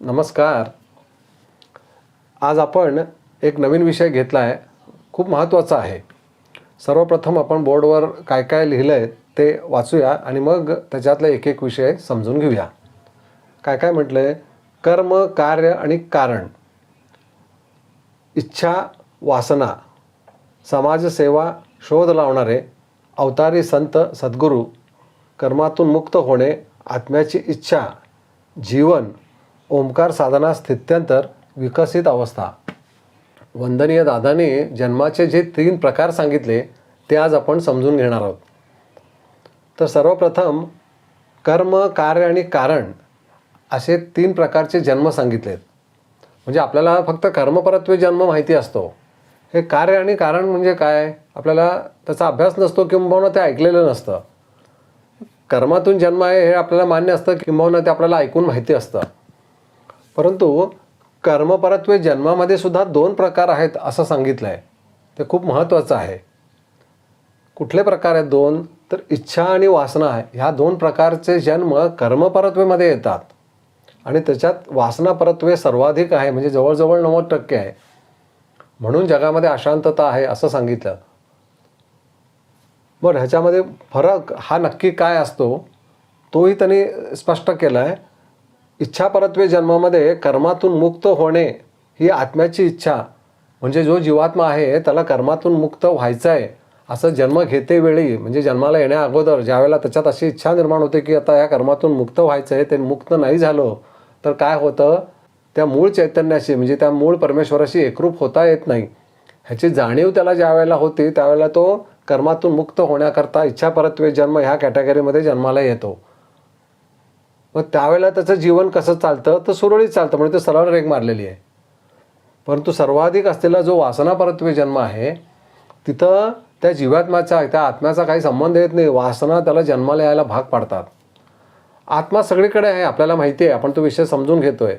नमस्कार. आज आपण एक नवीन विषय घेतला आहे. खूप महत्त्वाचा आहे. सर्वप्रथम आपण बोर्डवर काय काय लिहिलं आहे ते वाचूया आणि मग त्याच्यातला एक एक विषय समजून घेऊया. काय काय म्हटलं आहे कर्म कार्य आणि कारण. इच्छा वासना. समाजसेवा शोध लावणारे अवतारी संत सद्गुरू. कर्मातून मुक्त होणे आत्म्याची इच्छा जीवन. ओंकार साधना स्थित्यंतर विकसित अवस्था. वंदनीय दादाने जन्माचे जे तीन प्रकार सांगितले ते आज आपण समजून घेणार आहोत. तर सर्वप्रथम कर्म कार्य आणि कारण असे तीन प्रकारचे जन्म सांगितलेत. म्हणजे आपल्याला फक्त कर्मपरत्वे जन्म माहिती असतो. हे कार्य आणि कारण म्हणजे काय? आपल्याला त्याचा अभ्यास नसतो किंबहुना ते ऐकलेलं नसतं. कर्मातून जन्म आहे हे आपल्याला मान्य असतं किंबहुना ते आपल्याला ऐकून माहिती असतं. परंतु कर्मपरत्वे जन्मामध्ये सुद्धा दोन प्रकार आहेत असं सांगितलं आहे ते खूप महत्त्वाचं आहे. कुठले प्रकार आहेत दोन? तर इच्छा आणि वासना आहे ह्या दोन प्रकारचे जन्म कर्मपरत्वेमध्ये येतात. आणि त्याच्यात वासना परत्वे सर्वाधिक आहे म्हणजे जवळजवळ नव्वद टक्के आहे. म्हणून जगामध्ये अशांतता आहे असं सांगितलं. बरं ह्याच्यामध्ये फरक हा नक्की काय असतो तोही त्यांनी स्पष्ट केला आहे इच्छापरत्वे जन्मामध्ये कर्मातून मुक्त होणे ही आत्म्याची इच्छा. म्हणजे जो जीवात्मा आहे त्याला कर्मातून मुक्त व्हायचं आहे असं जन्म घेते वेळी म्हणजे जन्माला येण्या अगोदर ज्यावेळेला त्याच्यात अशी इच्छा निर्माण होते की आता या कर्मातून मुक्त व्हायचं आहे ते मुक्त नाही झालं तर काय होतं? त्या मूळ चैतन्याशी म्हणजे त्या मूळ परमेश्वराशी एकरूप होता येत नाही. ह्याची जाणीव त्याला ज्या वेळेला होती त्यावेळेला तो कर्मातून मुक्त होण्याकरता इच्छापरत्वे जन्म ह्या कॅटेगरीमध्ये जन्माला येतो. मग त्यावेळेला त्याचं जीवन कसं चालतं? तर सुरळीत चालतं म्हणजे ते सरळ रेग मारलेली आहे. परंतु सर्वाधिक असलेला जो वासनापरत्वे जन्म आहे तिथं त्या जीवात्म्याचा त्या आत्म्याचा काही संबंध येत नाही. वासना त्याला जन्माला यायला भाग पाडतात. आत्मा सगळीकडे आहे आपल्याला माहिती आहे आपण तो विषय समजून घेतोय.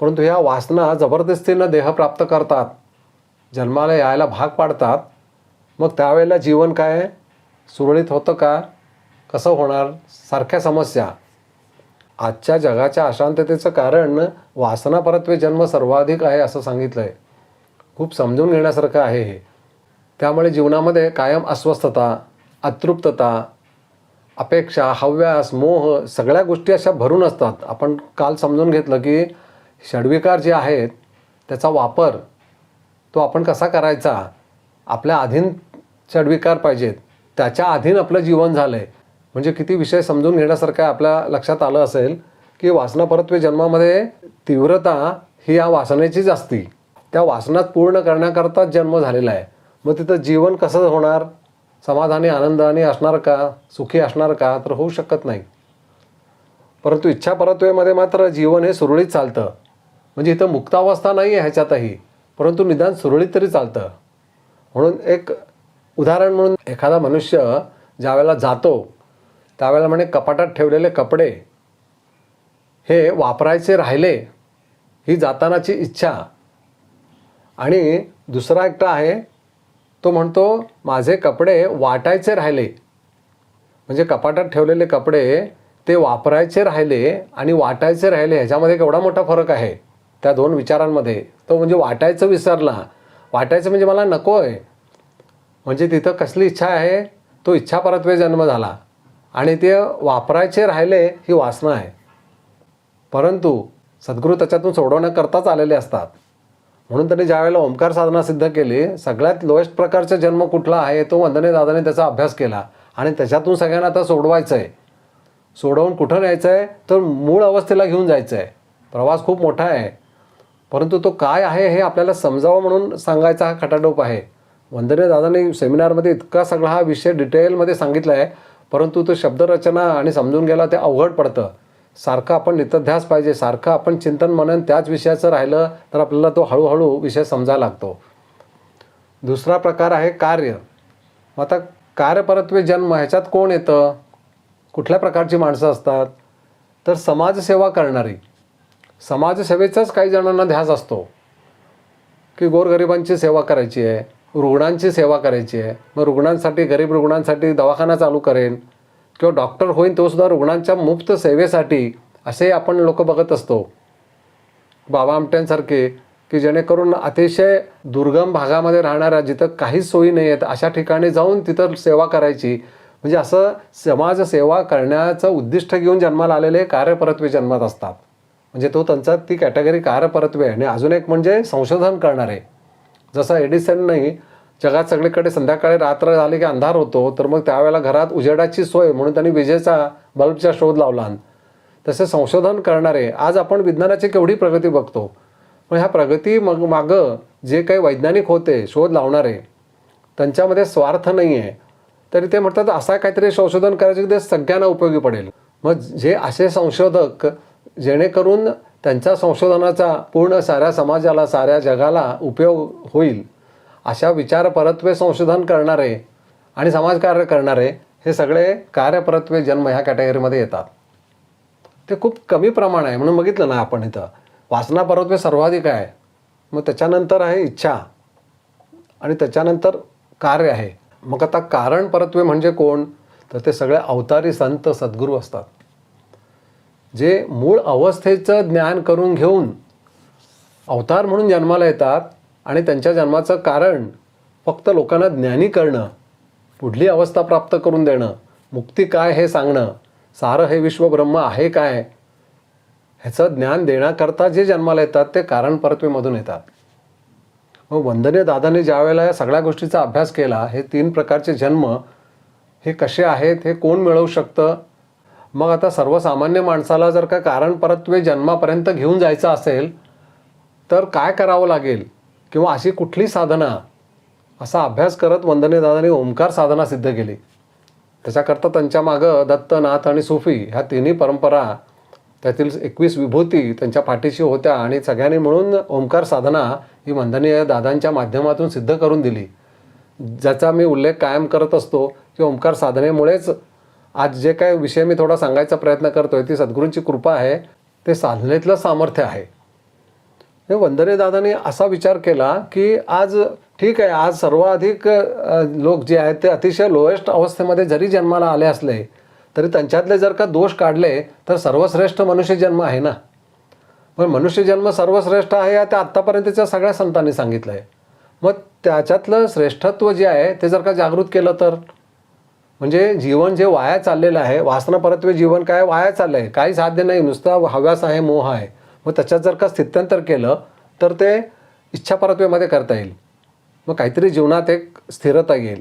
परंतु ह्या वासना जबरदस्तीनं देह प्राप्त करतात जन्माला यायला भाग पाडतात. मग त्यावेळेला जीवन काय? सुरळीत होतं का? कसं होणार? सारख्या समस्या. आजच्या जगाच्या अशांततेचं कारण वासनापरत्वे जन्म सर्वाधिक आहे असं सांगितलं आहे खूप समजून घेण्यासारखं आहे हे. त्यामुळे जीवनामध्ये कायम अस्वस्थता अतृप्तता अपेक्षा हव्यास मोह सगळ्या गोष्टी अशा भरून असतात. आपण काल समजून घेतलं की षडविकार जे आहेत त्याचा वापर तो आपण कसा करायचा? आपल्या अधीन षडविकार पाहिजेत. त्याच्या अधीन आपलं जीवन झालं आहे म्हणजे किती विषय समजून घेण्यासारखं आपल्या लक्षात आलं असेल की वासना परत्वे जन्मामध्ये तीव्रता ही या वासनेचीच असती. त्या वासनात पूर्ण करण्याकरताच जन्म झालेला आहे. मग तिथं जीवन कसं होणार? समाधानी आनंदाने असणार का? सुखी असणार का? तर होऊ शकत नाही. परंतु इच्छा परत्वेमध्ये मात्र जीवन हे सुरळीत चालतं. म्हणजे इथं मुक्तावस्था नाही आहे ह्याच्यातही. परंतु निदान सुरळीत तरी चालतं. म्हणून एक उदाहरण म्हणून एखादा मनुष्य ज्यावेळेला जातो त्यावेळेला म्हणे कपाटात ठेवलेले कपडे हे वापरायचे राहिले ही जातानाची इच्छा. आणि दुसरा एकटा आहे तो म्हणतो माझे कपडे वाटायचे राहिले. म्हणजे कपाटात ठेवलेले कपडे ते वापरायचे राहिले आणि वाटायचे राहिले ह्याच्यामध्ये केवढा मोठा फरक आहे त्या दोन विचारांमध्ये. तो म्हणजे वाटायचं विसरला. वाटायचं म्हणजे मला नको आहे म्हणजे तिथं कसली इच्छा आहे? तो इच्छापरत्वे जन्म झाला. आणि ते वापरायचे राहिले ही वासना आहे. परंतु सद्गुरू त्याच्यातून सोडवण्याकरताच आलेले असतात. म्हणून त्यांनी ज्यावेळेला ओंकार साधना सिद्ध केली सगळ्यात लोएस्ट प्रकारचा जन्म कुठला आहे तो वंदने दादाने त्याचा अभ्यास केला. आणि त्याच्यातून सगळ्यांना आता सोडवायचं आहे सोडवून कुठं न्यायचं आहे तर मूळ अवस्थेला घेऊन जायचं आहे प्रवास खूप मोठा आहे. परंतु तो काय आहे हे आपल्याला समजावं म्हणून सांगायचा हा खटाटोप आहे. वंदने दादाने सेमिनारमध्ये इतका सगळा हा विषय डिटेलमध्ये सांगितला आहे परंतु तो शब्दरचना आणि समजून घ्यायला ते अवघड पडतं. सारखं आपण नितध्यास पाहिजे सारखं आपण चिंतन मनन त्याच विषयाचं राहिलं तर आपल्याला तो हळूहळू विषय समजायला लागतो. दुसरा प्रकार आहे कार्य. मग आता कार्यपरत्वे जन्म ह्याच्यात कोण येतं? कुठल्या प्रकारची माणसं असतात? तर समाजसेवा करणारी. समाजसेवेचाच काही जणांना ध्यास असतो. की गोरगरिबांची सेवा करायची आहे. रुग्णांची सेवा करायची आहे. मग रुग्णांसाठी गरीब रुग्णांसाठी दवाखाना चालू करेन. किंवा डॉक्टर होईन तोसुद्धा रुग्णांच्या मुफ्त सेवेसाठी असे आपण लोक बघत असतो. बाबा आमट्यांसारखे की जेणेकरून अतिशय दुर्गम भागामध्ये राहणाऱ्या जिथं काहीच सोयी नाही आहेत अशा ठिकाणी जाऊन तिथं सेवा करायची. म्हणजे असं समाजसेवा करण्याचं उद्दिष्ट घेऊन जन्माला आलेले कार्यपरत्वे जन्मात असतात. म्हणजे तो त्यांचा ती कॅटेगरी कार्यपरत्वे आहे. आणि अजून एक म्हणजे संशोधन करणारे. जसं नाही जगात सगळीकडे संध्याकाळी रात्र झाली की अंधार होतो तर मग त्यावेळेला घरात उजेडाची सोय म्हणून त्यांनी विजेचा बल्बचा शोध लावला. तसे संशोधन करणारे आज आपण विज्ञानाची केवढी प्रगती बघतो? पण ह्या प्रगती मग मागं जे काही वैज्ञानिक होते शोध लावणारे त्यांच्यामध्ये स्वार्थ नाही आहे तरी ते म्हणतात असा काहीतरी संशोधन करायचं की ते सगळ्यांना उपयोगी पडेल. मग जे असे संशोधक जेणेकरून त्यांच्या संशोधनाचा पूर्ण साऱ्या समाजाला साऱ्या जगाला उपयोग होईल. अशा विचारपरत्वे संशोधन करणारे आणि समाजकार्य करणारे हे सगळे कार्यपरत्वे जन्म ह्या कॅटेगरीमध्ये येतात. ते खूप कमी प्रमाण आहे म्हणून बघितलं ना आपण इथं. वासनापरत्वे सर्वाधिक आहे. मग त्याच्यानंतर आहे इच्छा. आणि त्याच्यानंतर कार्य आहे. मग आता कारण परत्वे म्हणजे कोण? तर ते सगळे अवतारी संत सद्गुरू असतात. जे मूळ अवस्थेचं ज्ञान करून घेऊन अवतार म्हणून जन्माला येतात आणि त्यांच्या जन्माचं कारण फक्त लोकांना ज्ञानी करणं पुढली अवस्था प्राप्त करून देणं मुक्ती काय हे सांगणं सारं हे विश्वब्रह्म आहे काय ह्याचं ज्ञान देण्याकरता जे जन्माला येतात ते कारण परत्वेमधून येतात. मग वंदनीय दादाने ज्या वेळेला या सगळ्या गोष्टीचा अभ्यास केला हे तीन प्रकारचे जन्म हे कसे आहेत हे कोण मिळवू शकतं मग आता सर्वसामान्य माणसाला जर का कारण परत्वे जन्मापर्यंत घेऊन जायचं असेल तर काय करावं लागेल? किंवा अशी कुठली साधना? असा अभ्यास करत वंदनीय दादाने ओंकार साधना सिद्ध केली. त्याच्याकरता त्यांच्या मागं दत्त नाथ आणि सुफी ह्या तिन्ही परंपरा त्यातील एकवीस विभूती त्यांच्या पाठीशी होत्या आणि सगळ्यांनी मिळून ओंकार साधना ही वंदनीय दादांच्या माध्यमातून सिद्ध करून दिली. ज्याचा मी उल्लेख कायम करत असतो की ओंकार साधनेमुळेच आज जे काय विषय मी थोडा सांगायचा प्रयत्न करतोय ती सद्गुरूंची कृपा आहे ते साधनेतलं सामर्थ्य आहे. हे दादाने असा विचार केला की आज ठीक आहे आज सर्वाधिक लोक जे आहेत ते अतिशय लोएस्ट अवस्थेमध्ये जरी जन्माला आले असले तरी त्यांच्यातले जर का दोष काढले तर सर्वश्रेष्ठ मनुष्य जन्म आहे ना? पण मनुष्य जन्म सर्वश्रेष्ठ आहे या त्या आत्तापर्यंतच्या सगळ्या संतांनी सांगितलं आहे मग त्याच्यातलं श्रेष्ठत्व जे आहे ते जर का जागृत केलं तर? म्हणजे जीवन जे वाया चाललेलं आहे वासनापरत्वे जीवन काय वाया चाललं आहे काही साध्य नाही नुसता हव्यास आहे मोह आहे. मग त्याच्यात जर का स्थित्यंतर केलं तर ते इच्छापरत्वेमध्ये करता येईल. मग काहीतरी जीवनात एक स्थिरता येईल.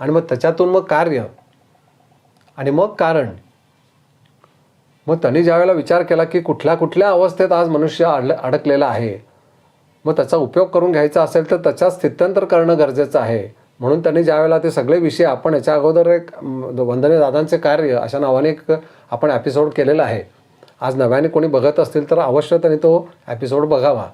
आणि मग त्याच्यातून मग कार्य. आणि मग कारण. मग त्यांनी ज्यावेळेला विचार केला की कुठल्या कुठल्या अवस्थेत आज मनुष्य अडलं अडकलेला आहे मग त्याचा उपयोग करून घ्यायचा असेल तर त्याच्यात स्थित्यंतर करणं गरजेचं आहे. म्हणून त्यांनी ज्यावेळेला ते सगळे विषय आपण याच्या अगोदर एक वंदने दादांचे कार्य अशा नावाने एक आपण एपिसोड केलेला आहे. आज नव्याने कोणी बघत असतील तर अवश्य त्यांनी तो एपिसोड बघावा.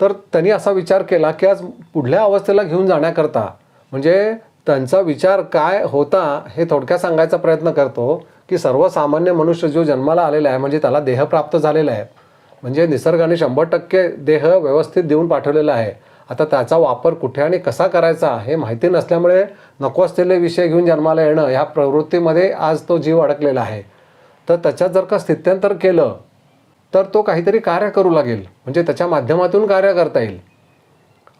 तर त्यांनी असा विचार केला की आज पुढल्या अवस्थेला घेऊन जाण्याकरता म्हणजे त्यांचा विचार काय होता हे थोडक्यात सांगायचा प्रयत्न करतो की सर्वसामान्य मनुष्य जो जन्माला आलेला आहे म्हणजे त्याला देह प्राप्त झालेला आहे. म्हणजे निसर्गाने शंभर टक्के देह व्यवस्थित देऊन पाठवलेला आहे. आता त्याचा वापर कुठे आणि कसा करायचा हे माहिती नसल्यामुळे नको असलेले विषय घेऊन जन्माला येणं ह्या प्रवृत्तीमध्ये आज तो जीव अडकलेला आहे. तर त्याच्यात जर का स्थित्यंतर केलं तर तो काहीतरी कार्य करू लागेल. म्हणजे त्याच्या माध्यमातून कार्य करता येईल.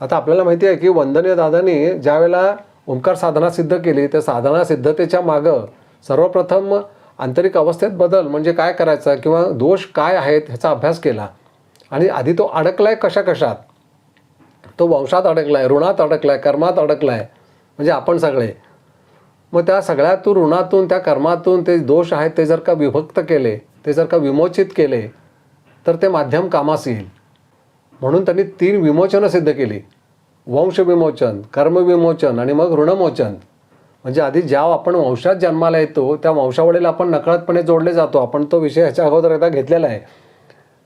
आता आपल्याला माहिती आहे की वंदनीय दादांनी ज्यावेळेला ओंकार साधना सिद्ध केली त्या साधना सिद्धतेच्या मागं सर्वप्रथम आंतरिक अवस्थेत बदल म्हणजे काय करायचं किंवा दोष काय आहेत ह्याचा अभ्यास केला. आणि आधी तो अडकला आहे कशा कशात? तो वंशात अडकला आहे ऋणात अडकला आहे कर्मात अडकला आहे म्हणजे आपण सगळे. मग त्या सगळ्यातून ऋणातून त्या कर्मातून ते दोष आहेत ते जर का विभक्त केले ते जर का विमोचित केले तर ते माध्यम कामास येईल. म्हणून त्यांनी तीन विमोचनं सिद्ध केली. वंशविमोचन कर्मविमोचन आणि मग ऋणमोचन. म्हणजे आधी ज्या आपण वंशात जन्माला येतो त्या वंशावळीला आपण नकळतपणे जोडले जातो. आपण तो विषय ह्याच्या अगोदर एकदा घेतलेला आहे.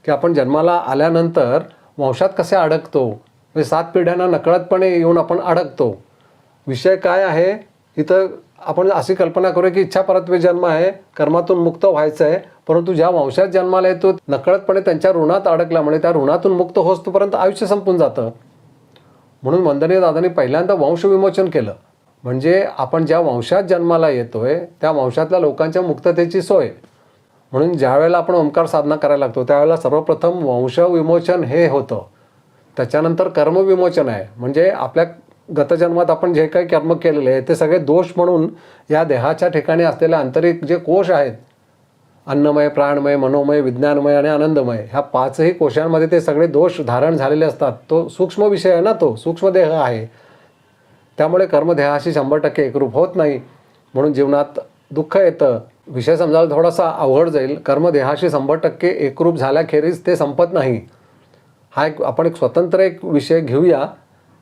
की आपण जन्माला आल्यानंतर वंशात कसे अडकतो म्हणजे सात पिढ्यांना नकळतपणे येऊन आपण अडकतो. विषय काय आहे? इथं आपण अशी कल्पना करूया की इच्छा परत्वे जन्म आहे कर्मातून मुक्त व्हायचं आहे परंतु ज्या वंशात जन्माला येतो नकळतपणे त्यांच्या ऋणात अडकल्यामुळे त्या ऋणातून मुक्त होतोपर्यंत आयुष्य संपून जातं. म्हणून वंदनीय दादांनी पहिल्यांदा वंश विमोचन केलं. म्हणजे आपण ज्या वंशात जन्माला येतोय त्या वंशातल्या लोकांच्या मुक्ततेची सोय. म्हणून ज्यावेळेला आपण ओंकार साधना करायला लागतो त्यावेळेला सर्वप्रथम वंशविमोचन हे होतं. त्याच्यानंतर कर्मविमोचन आहे. म्हणजे आपल्या गतजन्मात आपण जे काही कर्म केलेले आहे ते सगळे दोष म्हणून या देहाच्या ठिकाणी असलेले आंतरिक जे कोश आहेत अन्नमय प्राणमय मनोमय विज्ञानमय आणि आनंदमय ह्या पाचही कोशांमध्ये ते सगळे दोष धारण झालेले असतात. तो सूक्ष्म विषय आहे ना तो सूक्ष्मदेह आहे. त्यामुळे कर्मदेहाशी शंभर टक्के एकरूप होत नाही. म्हणून जीवनात दुःख येतं. विषय समजायला थोडासा अवघड जाईल. कर्मदेहाशी शंभर टक्के एकरूप झाल्याखेरीज ते संपत नाही. हा एक आपण एक स्वतंत्र एक विषय घेऊया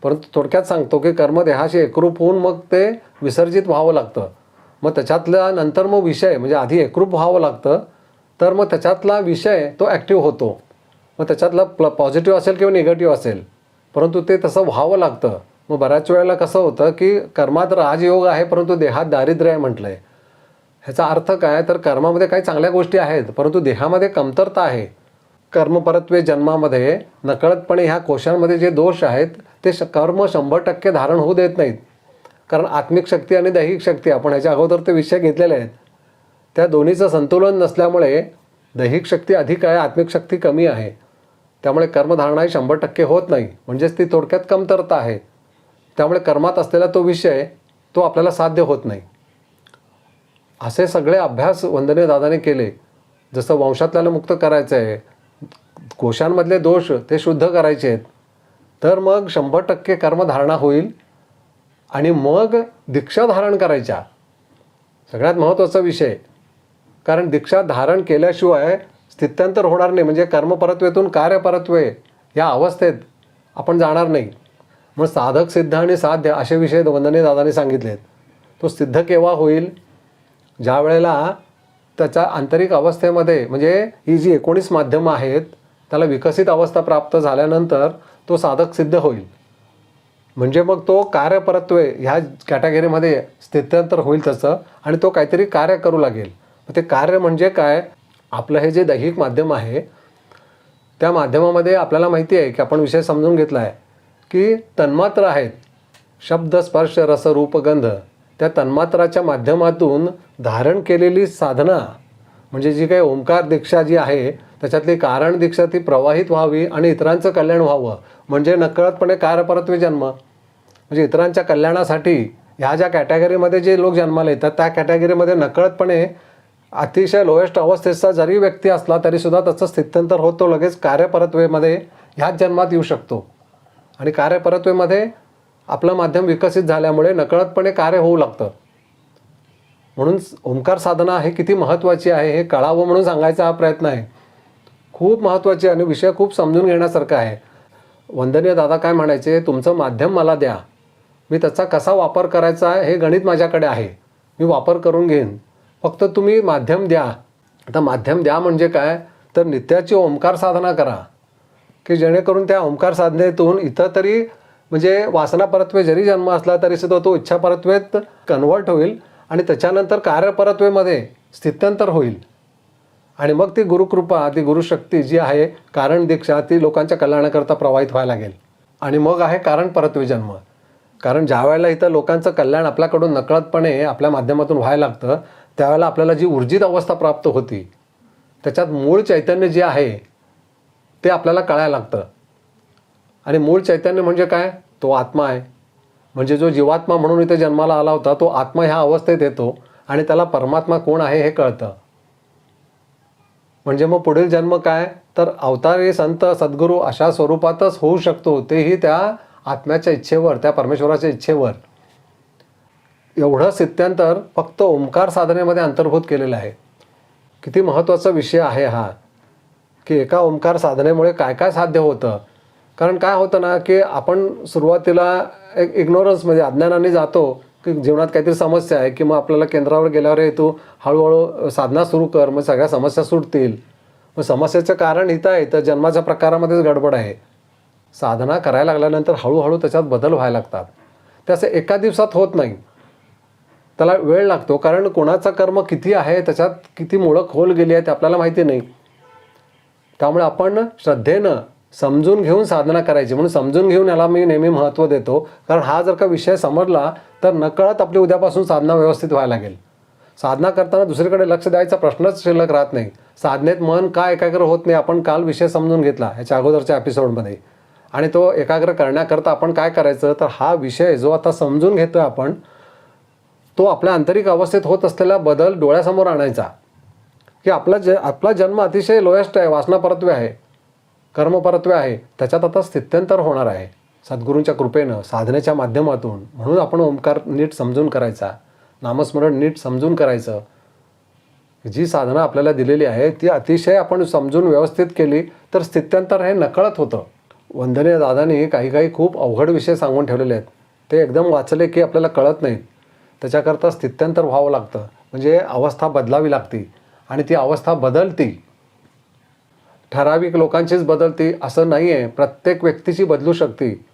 परंतु थोडक्यात सांगतो की कर्मदेहाशी एकरूप होऊन मग ते विसर्जित व्हावं लागतं. मग त्याच्यातल्या नंतर मग विषय म्हणजे आधी एकरूप व्हावं लागतं तर मग त्याच्यातला विषय तो ॲक्टिव्ह होतो. मग त्याच्यातला प्ल पॉझिटिव्ह असेल किंवा निगेटिव्ह असेल परंतु ते तसं व्हावं लागतं. मग बऱ्याच वेळेला कसं होतं की कर्मात राजयोग आहे परंतु देहात दारिद्र्य आहे म्हटलं आहे ह्याचा अर्थ काय? तर कर्मामध्ये काही चांगल्या गोष्टी आहेत परंतु देहामध्ये कमतरता आहे. कर्मपरत्वे जन्मामध्ये नकळतपणे ह्या कोशांमध्ये जे दोष आहेत ते श कर्म शंभर टक्के धारण होऊ देत नाहीत. कारण आत्मिक शक्ती आणि दैहिक शक्ती आपण ह्याच्या अगोदर ते विषय घेतलेले आहेत. त्या दोन्हीचं संतुलन नसल्यामुळे दैहिक शक्ती अधिक आहे आत्मिक शक्ती कमी आहे. त्यामुळे कर्मधारणा ही शंभर टक्के होत नाही. म्हणजेच ती थोडक्यात कमतरता आहे. त्यामुळे कर्मात असलेला तो विषय तो आपल्याला साध्य होत नाही. असे सगळे अभ्यास वंदने दादाने केले. जसं वंशातल्याला मुक्त करायचं आहे कोशांमधले दोष ते शुद्ध करायचे आहेत. तर मग शंभर टक्के कर्मधारणा होईल आणि मग दीक्षा धारण करायच्या. सगळ्यात महत्त्वाचा विषय. कारण दीक्षा धारण केल्याशिवाय स्थित्यंतर होणार नाही. म्हणजे कर्मपरत्वेतून कार्यपरत्वे या अवस्थेत आपण जाणार नाही. मग साधक सिद्ध आणि साध्य असे विषय वंदने दादाने सांगितले आहेत तो सिद्ध केव्हा होईल? ज्या वेळेला त्याच्या आंतरिक अवस्थेमध्ये म्हणजे ही जी एकोणीस माध्यमं आहेत त्याला विकसित अवस्था प्राप्त झाल्यानंतर तो साधक सिद्ध होईल. म्हणजे मग तो कार्यपरत्वे ह्या कॅटेगरीमध्ये स्थित्यंतर होईल त्याचं आणि तो काहीतरी कार्य करू लागेल. ते कार्य म्हणजे काय? आपलं हे जे दैहिक माध्यम आहे त्या माध्यमामध्ये आपल्याला माहिती आहे की आपण विषय समजून घेतला आहे की तन्मात्र आहेत. शब्द स्पर्श रस रूप गंध त्या तन्मात्राच्या माध्यमातून धारण केलेली साधना म्हणजे जी काही ओंकार दीक्षा जी आहे त्याच्यातली कारण दीक्षा ती प्रवाहित व्हावी आणि इतरांचं कल्याण व्हावं. म्हणजे नकळतपणे कार्यपरत्वे जन्म. म्हणजे इतरांच्या कल्याणासाठी ह्या ज्या कॅटेगरीमध्ये जे लोक जन्माला येतात त्या कॅटेगरीमध्ये नकळतपणे अतिशय लोएस्ट अवस्थेचा जरी व्यक्ती असला तरीसुद्धा त्याचं स्थित्यंतर होतो लगेच कार्यपरत्वेमध्ये ह्याच जन्मात येऊ शकतो. आणि कार्यपरत्वेमध्ये आपलं माध्यम विकसित झाल्यामुळे नकळतपणे कार्य होऊ लागतं. म्हणून ओंकार साधना हे किती महत्त्वाची आहे हे कळावं म्हणून सांगायचा हा प्रयत्न आहे. खूप महत्त्वाची आणि विषय खूप समजून घेण्यासारखा आहे. वंदनीय दादा काय म्हणायचे तुमचं माध्यम मला द्या. मी त्याचा कसा वापर करायचा हे गणित माझ्याकडे आहे. मी वापर करून घेईन. फक्त तुम्ही माध्यम द्या. आता माध्यम द्या म्हणजे काय? तर नित्याची ओंकार साधना करा. की जेणेकरून त्या ओंकार साधनेतून इथं तरी म्हणजे वासनापरत्वे जरी जन्म असला तरी सुद्धा तो इच्छापरत्वेत कन्वर्ट होईल आणि त्याच्यानंतर कार्यपरत्वेमध्ये स्थित्यंतर होईल. आणि मग ती गुरुकृपा ती गुरुशक्ती जी आहे कारण दीक्षा ती लोकांच्या कल्याणाकरता प्रवाहित व्हायला लागेल. आणि मग आहे कारण परत्वे जन्म कारण ज्या वेळेला इथं लोकांचं कल्याण आपल्याकडून नकळतपणे आपल्या माध्यमातून व्हायला लागतं त्यावेळेला आपल्याला जी ऊर्जित अवस्था प्राप्त होती त्याच्यात मूळ चैतन्य जे आहे ते आपल्याला कळायला लागतं. आणि मूळ चैतन्य म्हणजे काय? तो आत्मा आहे. म्हणजे जो जीवात्मा म्हणून इथे जन्माला आला होता तो आत्मा ह्या अवस्थेत येतो आणि त्याला परमात्मा कोण आहे हे कळतं. म्हणजे मग पुढील जन्म काय? तर अवतारी संत सद्गुरू अशा स्वरूपातच होऊ शकतो तेही त्या आत्म्याच्या इच्छेवर त्या परमेश्वराच्या इच्छेवर. एवढं सिद्धांतर फक्त ओंकार साधनेमध्ये अंतर्भूत केलेलं आहे. किती महत्त्वाचा विषय आहे हा की एका ओंकार साधनेमुळे काय काय साध्य होतं? कारण काय होतं ना की आपण सुरुवातीला एक इग्नोरन्समध्ये म्हणजे अज्ञानाने जातो जीवनात काहीतरी समस्या आहे की मग आपल्याला केंद्रावर गेल्यावर येतो तू हळूहळू साधना सुरू कर मग सगळ्या समस्या सुटतील. मग समस्येचं कारण इथं आहे तर जन्माच्या प्रकारामध्येच गडबड आहे. साधना करायला लागल्यानंतर हळूहळू त्याच्यात बदल व्हायला लागतात. ते असं एका दिवसात होत नाही. त्याला वेळ लागतो कारण कोणाचा कर्म किती आहे त्याच्यात किती मुळं खोल गेली आहे ते आपल्याला माहिती नाही. त्यामुळे आपण श्रद्धेनं समजून घेऊन साधना करायची. म्हणून समजून घेऊन याला मी नेहमी महत्त्व देतो. कारण हा जर का विषय समजला तर नकळत आपली उद्यापासून साधना व्यवस्थित व्हायला लागेल. साधना करताना दुसरीकडे लक्ष द्यायचा प्रश्नच शिल्लक राहत नाही. साधनेत मन का एकाग्र होत नाही आपण काल विषय समजून घेतला ह्याच्या अगोदरच्या एपिसोडमध्ये. आणि तो एकाग्र करण्याकरता आपण काय करायचं तर हा विषय जो आता समजून घेतोय आपण तो आपल्या आंतरिक अवस्थेत होत असलेला बदल डोळ्यासमोर आणायचा. की आपला ज आपला जन्म अतिशय लोएस्ट आहे वासनापरत्वे आहे. कर्मपरत्वे आहे त्याच्यात आता स्थित्यंतर होणार आहे. सद्गुरूंच्या कृपेनं साधनेच्या माध्यमातून म्हणून आपण ओंकार नीट समजून करायचा नामस्मरण नीट समजून करायचं. जी साधना आपल्याला दिलेली आहे ती अतिशय आपण समजून व्यवस्थित केली तर स्थित्यंतर हे नकळत होतं. वंदनीय दादानी काही काही खूप अवघड विषय सांगून ठेवलेले आहेत. ते एकदम वाचले की आपल्याला कळत नाहीत. त्याच्याकरता स्थित्यंतर व्हावं लागतं. म्हणजे अवस्था बदलावी लागती. आणि ती अवस्था बदलती. ठराविक लोकांचीच बदलती असं नाही आहे प्रत्येक व्यक्तीची बदलू शकते.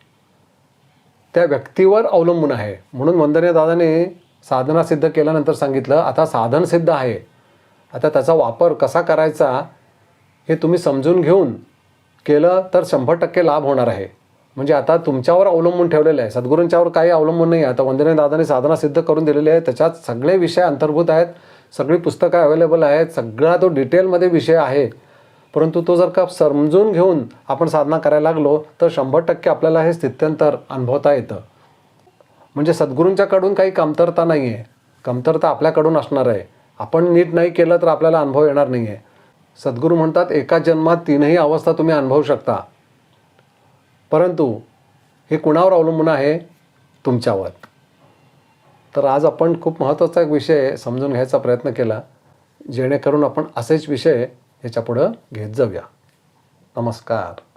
त्या व्यक्तीवर अवलंबून आहे. म्हणून वंदने दादाने साधना सिद्ध केल्यानंतर सांगितलं आता साधन सिद्ध आहे. आता त्याचा वापर कसा करायचा हे तुम्ही समजून घेऊन केलं तर शंभर टक्के लाभ होणार आहे. म्हणजे आता तुमच्यावर अवलंबून ठेवलेलं आहे. सद्गुरूंच्यावर काही अवलंबून नाही आहे आता वंदने दादाने साधना सिद्ध करून दिलेली आहे. त्याच्यात सगळे विषय अंतर्भूत आहेत. सगळी पुस्तकं अवेलेबल आहेत. सगळा तो डिटेलमध्ये विषय आहे. परंतु तो जर का समजून घेऊन आपण साधना करायला लागलो तर शंभर टक्के आपल्याला हे स्थित्यंतर अनुभवता येतं. म्हणजे सद्गुरूंच्याकडून काही कमतरता नाही आहे कमतरता आपल्याकडून असणार आहे. आपण नीट नाही केलं तर आपल्याला अनुभव येणार नाही आहे सद्गुरू म्हणतात एका जन्मात तीनही अवस्था तुम्ही अनुभवू शकता. परंतु हे कुणावर अवलंबून आहे? तुमच्यावर. तर आज आपण खूप महत्त्वाचा एक विषय समजून घ्यायचा प्रयत्न केला जेणेकरून आपण असेच विषय याच्यापुढं घेत जाऊया. नमस्कार.